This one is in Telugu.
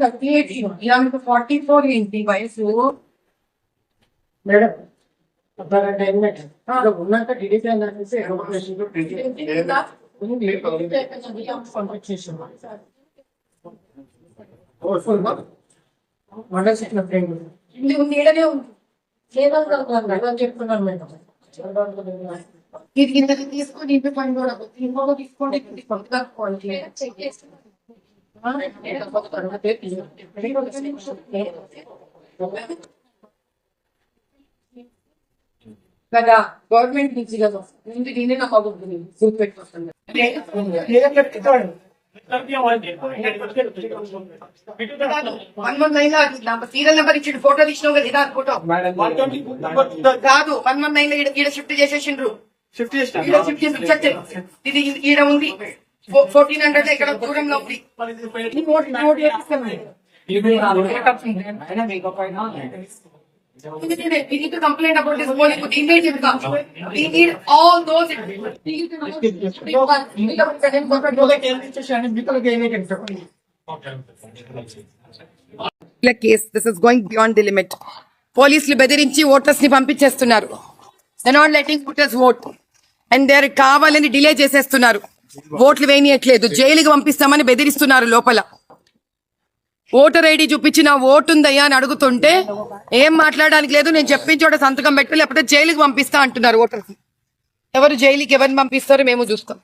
थर्टी एट ही होगी हमको फोर्टी फोर इंची वयस మేడం అబ్బాయి టైం ఇక్కడ ఉన్నాక టీడీపీ అనేసి పంపించేసాం మండల శిక్షణ ఫ్రెండ్ ఇది ఉంది ఈడనే ఉంది చేయగలుగుతాను చెప్తున్నాను మేడం ఇది ఇంతకి తీసుకొని ఇంటి పని కూడా ఇంకొక తీసుకోండి ఇది కొత్తగా కదా గవర్నమెంట్ నుంచి కదా. ముందు దీన్ని నాకు అవుతుంది సూట్ పెట్టుకొస్తుంది వన్ మంత్ అయినా సీరియల్ నెంబర్ ఇచ్చిండు ఫోటో తీసినావు కదా ఇదా ఫోటో? కాదు వన్ మంత్ అయినా ఈడ ఈడ షిఫ్ట్ చేసేసిండ్రు. షిఫ్ట్ ఈడ షిఫ్ట్ చేసి చెక్ చేయి. ఇది ఈడ ఉంది. ఫోర్టీన్ హండ్రెడ్ ఇక్కడ దూరంలో ఉంది నోట్ నోట్ చేపిస్తాను. those. Case this is going beyond the limit పోలీసులు బెదిరించి ఓటర్స్ని పంపించేస్తున్నారు. They not letting voters vote and they కావాలని డిలే చేసేస్తున్నారు. ఓట్లు వేయనీయట్లేదు. జైలుకి పంపిస్తామని బెదిరిస్తున్నారు లోపల. ఓటర్ ఐడి చూపించిన ఓటుందయ్యా అని అడుగుతుంటే ఏం మాట్లాడడానికి లేదు నేను చెప్పిన చోట సంతకం పెట్టు లేకపోతే జైలుకి పంపిస్తా అంటున్నారు ఓటర్స్ ఎవరు జైలుకి ఎవరిని పంపిస్తారో మేము చూస్తాం.